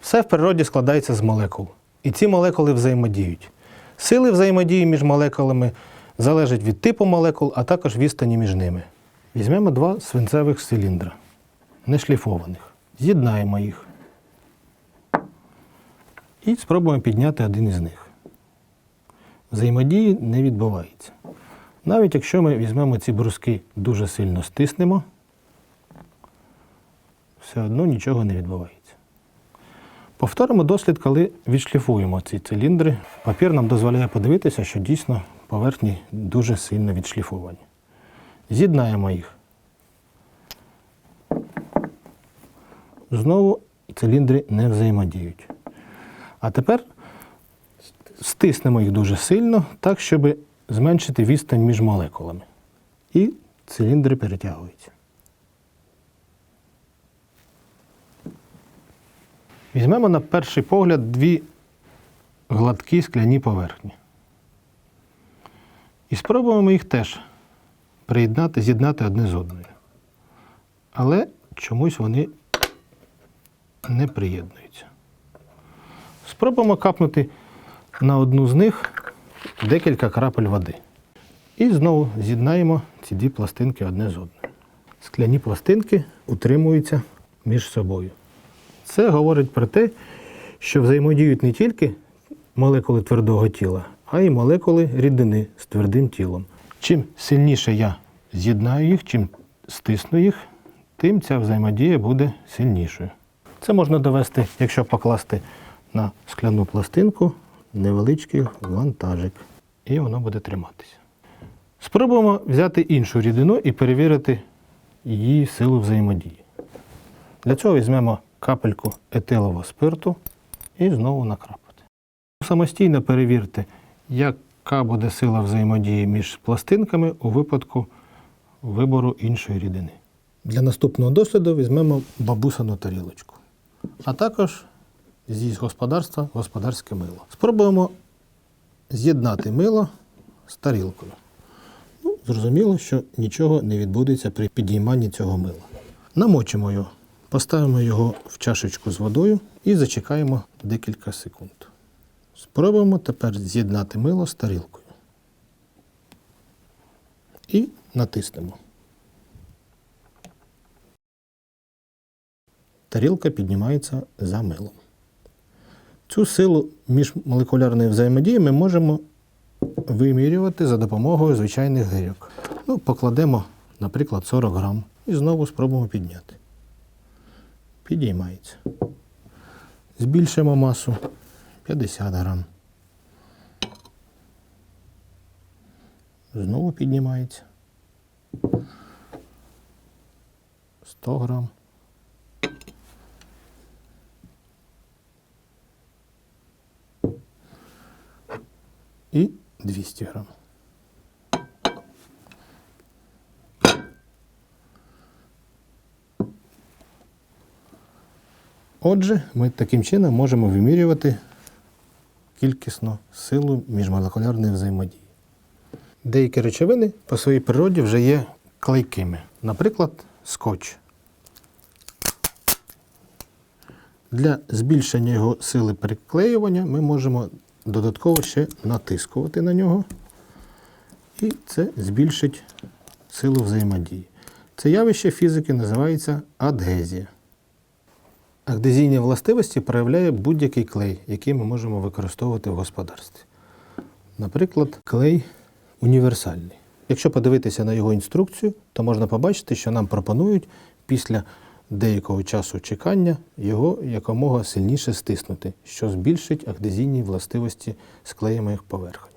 Все в природі складається з молекул. І ці молекули взаємодіють. Сили взаємодії між молекулами залежать від типу молекул, а також відстані між ними. Візьмемо два свинцевих циліндра, нешліфованих. З'єднаємо їх. І спробуємо підняти один із них. Взаємодії не відбувається. Навіть якщо ми візьмемо ці бруски дуже сильно стиснемо, все одно нічого не відбувається. Повторимо дослід, коли відшліфуємо ці циліндри. Папір нам дозволяє подивитися, що дійсно поверхні дуже сильно відшліфовані. З'єднаємо їх. Знову циліндри не взаємодіють. А тепер стиснемо їх дуже сильно, так, щоб зменшити відстань між молекулами. І циліндри перетягуються. Візьмемо на перший погляд дві гладкі скляні поверхні. І спробуємо їх теж приєднати, з'єднати одне з одною. Але чомусь вони не приєднуються. Спробуємо капнути на одну з них декілька крапель води. І знову з'єднаємо ці дві пластинки одне з одною. Скляні пластинки утримуються між собою. Це говорить про те, що взаємодіють не тільки молекули твердого тіла, а й молекули рідини з твердим тілом. Чим сильніше я з'єднаю їх, чим стисну їх, тим ця взаємодія буде сильнішою. Це можна довести, якщо покласти на скляну пластинку невеличкий вантажик, і воно буде триматися. Спробуємо взяти іншу рідину і перевірити її силу взаємодії. Для цього візьмемо капельку етилового спирту і знову накрапати. Самостійно перевірте, яка буде сила взаємодії між пластинками у випадку вибору іншої рідини. Для наступного досліду візьмемо бабусину тарілочку, а також зі господарства господарське мило. Спробуємо з'єднати мило з тарілкою. Ну, зрозуміло, що нічого не відбудеться при підійманні цього мила. Намочимо його, поставимо його в чашечку з водою і зачекаємо декілька секунд. Спробуємо тепер з'єднати мило з тарілкою. І натиснемо. Тарілка піднімається за милом. Цю силу міжмолекулярної взаємодії ми можемо вимірювати за допомогою звичайних гирьок. Ну, покладемо, наприклад, 40 грам і знову спробуємо підняти. Підіймається. Збільшимо масу 50 грам. Знову піднімається. 100 грам. і 200 грам. Отже, ми таким чином можемо вимірювати кількісну силу міжмолекулярної взаємодії. Деякі речовини по своїй природі вже є клейкими, наприклад, скотч. Для збільшення його сили приклеювання ми можемо додатково ще натискувати на нього, і це збільшить силу взаємодії. Це явище фізики називається адгезія. Адгезійні властивості проявляє будь-який клей, який ми можемо використовувати в господарстві. Наприклад, клей універсальний. Якщо подивитися на його інструкцію, то можна побачити, що нам пропонують після деякого часу чекання його якомога сильніше стиснути, що збільшить адгезійні властивості склеєних поверхонь.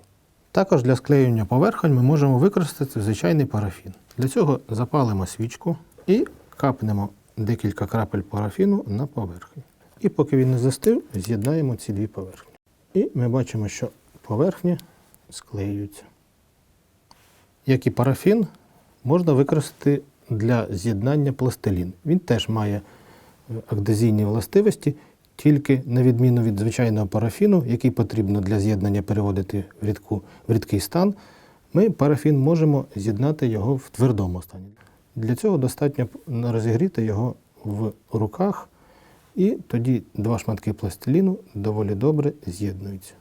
Також для склеювання поверхонь ми можемо використати звичайний парафін. Для цього запалимо свічку і капнемо декілька крапель парафіну на поверхню. І поки він не застив, з'єднаємо ці дві поверхні. І ми бачимо, що поверхні склеюються. Як і парафін, можна використати для з'єднання пластилін. Він теж має адгезійні властивості, тільки на відміну від звичайного парафіну, який потрібно для з'єднання переводити в, рідку, в рідкий стан, ми парафін можемо з'єднати його в твердому стані. Для цього достатньо розігріти його в руках І тоді два шматки пластиліну доволі добре з'єднуються.